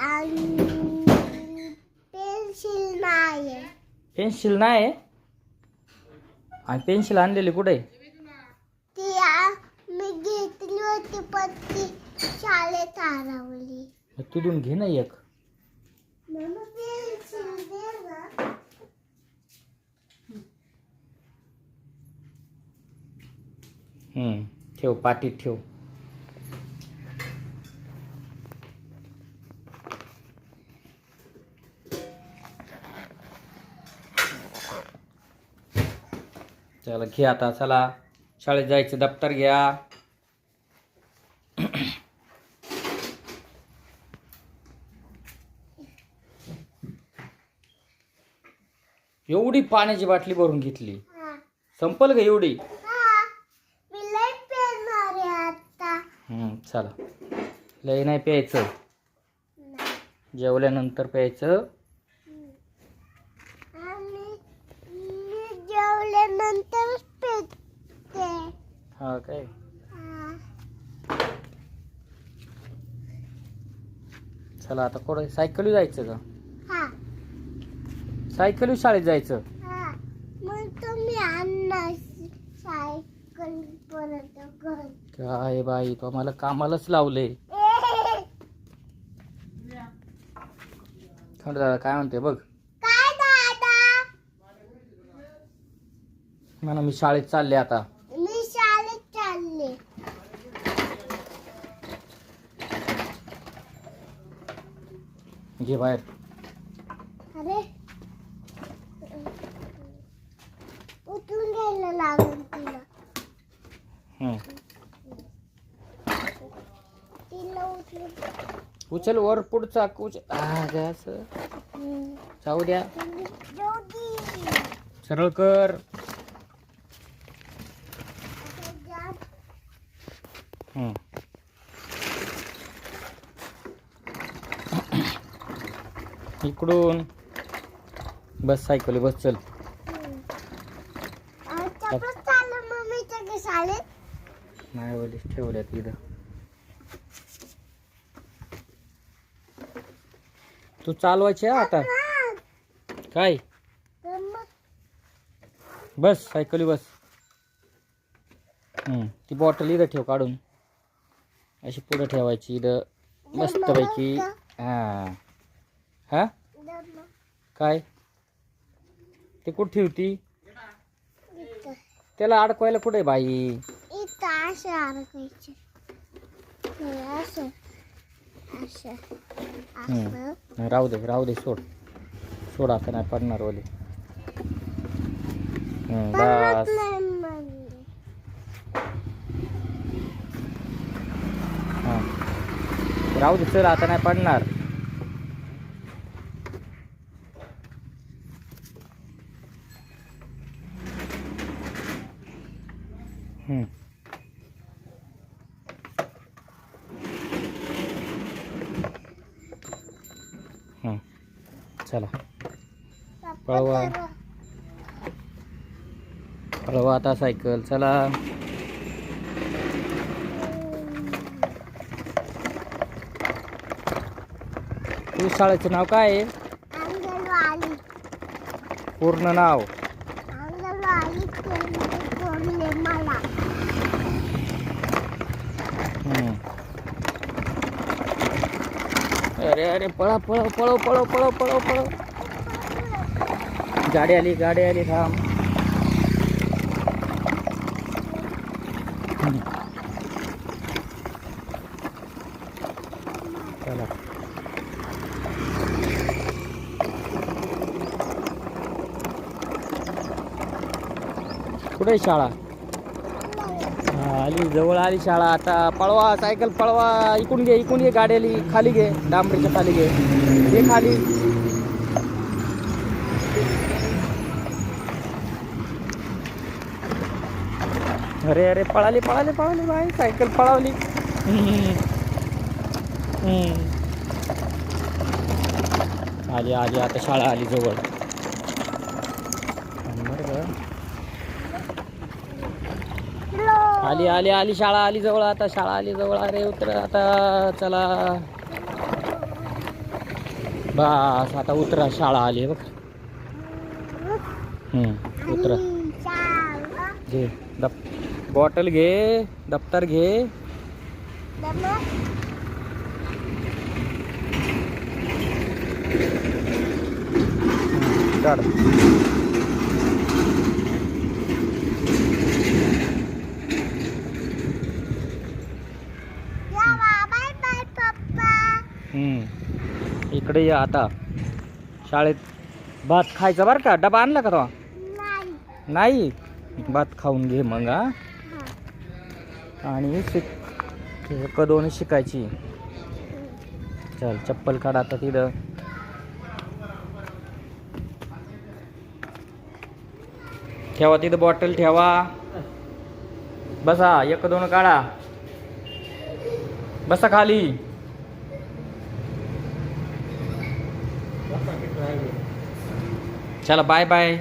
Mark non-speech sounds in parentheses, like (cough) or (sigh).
आणि पेन्सिल नाही पेन्सिल नाही? आणि पेन्सिल आणलेली कुठे? ती आ- मी घेतली होती पण ती शाळेत हरवली मग तिथून घे ना एक मम्मा पेन्सिल दे ना हम्म. ठेव पाटीत ठेव चला घे आता चला. शाळेत जायचं दप्तर घ्या. एवढी पाण्याची बाटली भरून घेतली. संपल का एवढी? हा चला. लय नाही प्यायचं. जेवल्यानंतर प्यायचं आणि मी जेवल्यानंतरच पेटते. हा काय? हा. चला आता कुठं सायकली जायचं का? हा. सायकली शाळेत जायचं? हा. मग तुम्ही आणणार सायकल परत घर. काय बाई तो आम्हाला कामालाच लावले. (laughs) खंड दादा काय म्हणते बघ काय दादा म्हणा मी शाळेत चालले आता. मी शाळेत चालले. घे बाहेर. अरे. उठून घ्यायला लागून तिला. हम्म. तिला उठून. उचल वर पुढचा उच आ गॅस हम्म. जाऊ द्या. जाऊ दे. सरळ कर आता जा. हम्म. इकडून. बस सायकली बस चल. नाही बोली ठेवल्यात इथं. तू चालवायची आहे आता. काय? बस सायकली बस. हम्म, ती बॉटल इथं ठेव काढून. अशी पुढं ठेवायची इथं मस्तपैकी. हा. हा. काय? ते कुठं ठेवती? त्याला अडकवायला कुठे बाई? राहू दे राहू दे सोड. सोड आता नाही पडणार ओले. बस नाही म्हणले. हा राहू दुसरं आता नाही पडणार हम्म. चला पळवा. पळवा आता सायकल चला तू शाळेचं नाव काय आहे? अंगणवाडी. पूर्ण नाव. अंगणवाडी केंद्र कोरले मला. हम्म. अरे अरे पळा पळव पळव पळव पळव पळव पळव. गाडी आली गाडी आली थांब. हम्म. चला. कुठे शाळा? आली जवळ आली शाळा. आता पळवा सायकल पळवा. इकून घे इकून घे गाड्याली. खाली घे डांबरीच्या खाली घे. हे खाली. अरे अरे पळाली पळाली पळाली बाई. सायकल पळावली. आली आली. आता शाळा आली जवळ बरं का? हॅलो आली आली आली शाळा आली जवळ आता शाळा आली जवळ. अरे उतर आता चला. बस आता उतरा शाळा आली बघ. हम्म, उतरा. घे दप बॉटल घे दप्तर घे. काढ बाय बाय पप्पा हम्म. इकडे या आता. शाळेत भात खायचा बरं का? डबा आणला का तो? नाही. नाही? भात खाऊन घे मग हा. आणि शिक एक दोन शिकायची. चल चप्पल काढ आता तिथं. ठेवा तिथं बॉटल ठेवा. बसा एक दोन काढा. बसा खाली. चला बाय बाय